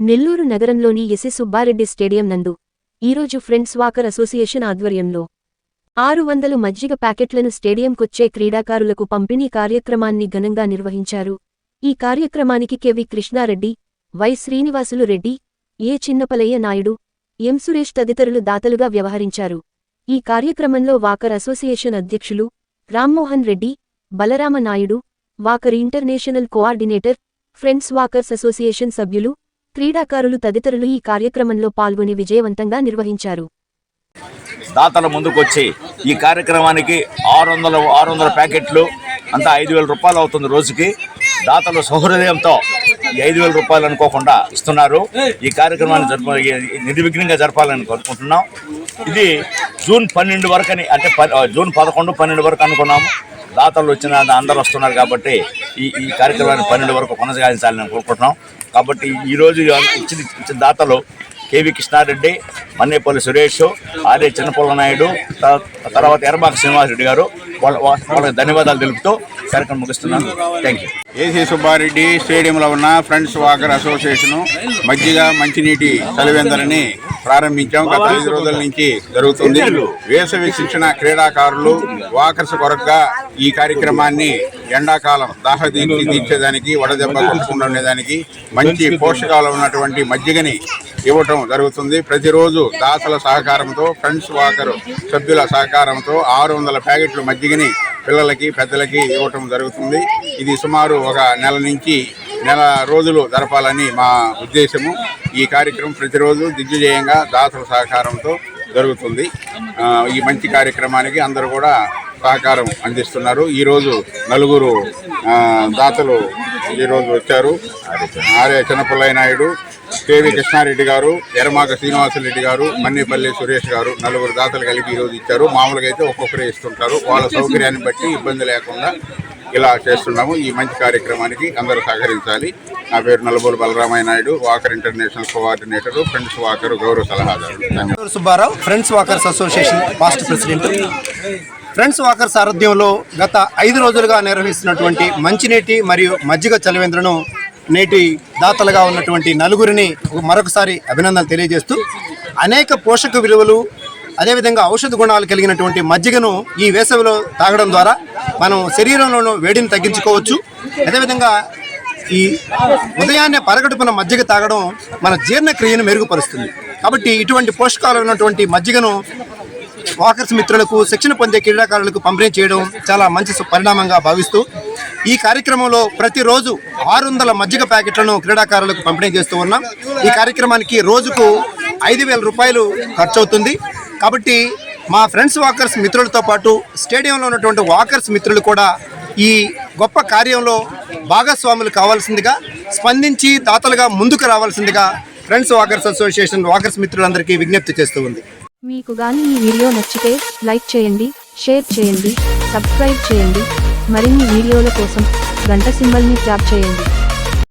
నెల్లూరు నగరంలోని AC Subbareddy stadium నందు ఈరోజు ఫ్రెండ్స్ వాకర్ అసోసియేషన్ ఆధ్వర్యంలో ఆరు వందలు మజ్జిగ ప్యాకెట్లను స్టేడియంకొచ్చే క్రీడాకారులకు పంపిణీ కార్యక్రమాన్ని ఘనంగా నిర్వహించారు. ఈ కార్యక్రమానికి KV Krishnareddy Y Srinivasulu Reddy A Chinnapalayya Naidu M Suresh తదితరులు దాతలుగా వ్యవహరించారు. ఈ కార్యక్రమంలో వాకర్ అసోసియేషన్ అధ్యక్షులు Rammohan Reddy Balarama Naidu walker international coordinator friends walkers association సభ్యులు క్రీడాకారులు తదితరులు ఈ కార్యక్రమంలో పాల్గొని విజయవంతంగా నిర్వహించారు. దాతల ముందుకొచ్చి ఈ కార్యక్రమానికి ఆరు వందల ఆరు వందల ప్యాకెట్లు అంతా ఐదు వేల రూపాయలు అవుతుంది రోజుకి. దాతలు సౌహృదయంతో ఐదు వేల రూపాయలు అనుకోకుండా ఇస్తున్నారు. ఈ కార్యక్రమాన్ని జరుపు నిర్విఘ్నంగా జరపాలని కోరుకుంటున్నాం. ఇది జూన్ పన్నెండు వరకు అని అంటే ప- జూన్ పదకొండు పన్నెండు వరకు అనుకున్నాము దాతలు వచ్చిన అందరూ వస్తున్నారు కాబట్టి ఈ ఈ కార్యక్రమాన్ని పన్నెండు వరకు కొనసాగించాలని కోరుకుంటున్నాం. కాబట్టి ఈరోజు ఇచ్చిన ఇచ్చిన దాతలు కేవి కృష్ణారెడ్డి మన్నేపల్లి సురేష్ ఆర్ఏ చిన్నపొల్ల నాయుడు తర్వాత ఎర్రబాక శ్రీనివాసరెడ్డి గారు వాళ్ళ వాళ్ళకి ధన్యవాదాలు తెలుపుతూ కార్యక్రమం ముగిస్తున్నాను. థ్యాంక్ యూ ఏసీ సుబ్బారెడ్డి స్టేడియంలో ఉన్న ఫ్రెండ్స్ వాకర్ అసోసియేషను మజ్జిగ మంచినీటి చలివేందలని ప్రారంభించాం గత ఐదు రోజుల నుంచి జరుగుతుంది. వేసవి శిక్షణ క్రీడాకారులు వాకర్స్ కొరకుగా ఈ కార్యక్రమాన్ని ఎండాకాలం దాహ తీర్చి తీర్చేదానికి వడదెబ్బ కొట్టకుండా ఉండేదానికి మంచి పోషకాలు ఉన్నటువంటి మజ్జిగని ఇవ్వటం జరుగుతుంది. ప్రతిరోజు దాతల సహకారంతో ఫ్రెండ్స్ వాకర్ సభ్యుల సహకారంతో ఆరు వందల ప్యాకెట్లు మజ్జిగని పిల్లలకి పెద్దలకి ఇవ్వటం జరుగుతుంది. ఇది సుమారు ఒక నెల నుంచి నెల రోజులు జరపాలని మా ఉద్దేశము. ఈ కార్యక్రమం ప్రతిరోజు దిగ్విజయంగా దాతల సహకారంతో జరుగుతుంది. ఈ మంచి కార్యక్రమానికి అందరూ కూడా సహకారం అందిస్తున్నారు. ఈరోజు నలుగురు దాతలు ఈరోజు వచ్చారు. ఆర్య చిన్నపుల్లయ్య నాయుడు కేవి కృష్ణారెడ్డి గారు ఎర్రమాక శ్రీనివాసరెడ్డి గారు మన్నేపల్లి సురేష్ గారు నలుగురు దాతలు కలిపి ఈరోజు ఇచ్చారు. మామూలుగా అయితే ఒక్కొక్కరే ఇస్తుంటారు. వాళ్ళ సౌకర్యాన్ని బట్టి ఇబ్బంది లేకుండా ఇలా చేస్తున్నాము. ఈ మంచి కార్యక్రమానికి అందరూ సహకరించాలి. నా పేరు Nalubolu Balaramayya Naidu walker international coordinator friends walker గౌరవ సలహాదారు. Subbarao friends walkers association past president. Friends walkers ఆరోగ్యంలో గత ఐదు రోజులుగా నిర్వహిస్తున్నటువంటి మంచినీటి మరియు మజ్జిగ చలివేంద్రను నేటి దాతలుగా ఉన్నటువంటి నలుగురిని మరొకసారి అభినందనలు తెలియజేస్తూ అనేక పోషక విలువలు అదేవిధంగా ఔషధ గుణాలు కలిగినటువంటి మజ్జిగను ఈ వేసవిలో తాగడం ద్వారా మనం శరీరంలోనూ వేడిని తగ్గించుకోవచ్చు. అదేవిధంగా ఈ ఉదయాన్నే పరగడుపున మజ్జిగ తాగడం మన జీర్ణక్రియను మెరుగుపరుస్తుంది. కాబట్టి ఇటువంటి పోషకాలు ఉన్నటువంటి మజ్జిగను వాకర్స్ మిత్రులకు శిక్షణ పొందే క్రీడాకారులకు పంపిణీ చేయడం చాలా మంచి పరిణామంగా భావిస్తూ ఈ కార్యక్రమంలో ప్రతిరోజు ఆరు వందల మజ్జిగ ప్యాకెట్లను క్రీడాకారులకు పంపిణీ చేస్తూ ఉన్నాం. ఈ కార్యక్రమానికి రోజుకు ఐదు వేల రూపాయలు ఖర్చు అవుతుంది కాబట్టి మా ఫ్రెండ్స్ వాకర్స్ మిత్రులతో పాటు స్టేడియంలో ఉన్నటువంటి వాకర్స్ మిత్రులు కూడా ఈ గొప్ప కార్యంలో భాగస్వాములు కావాల్సిందిగా స్పందించి దాతలుగా ముందుకు రావాల్సిందిగా ఫ్రెండ్స్ వాకర్స్ అసోసియేషన్ వాకర్స్ మిత్రులందరికీ విజ్ఞప్తి చేస్తూ ఉంది. మీకు గాని ఈ వీడియో నచ్చితే లైక్ చేయండి షేర్ చేయండి సబ్స్క్రైబ్ చేయండి. మరిన్ని వీడియోల కోసం గంట సింబల్ని ట్యాప్ చేయండి.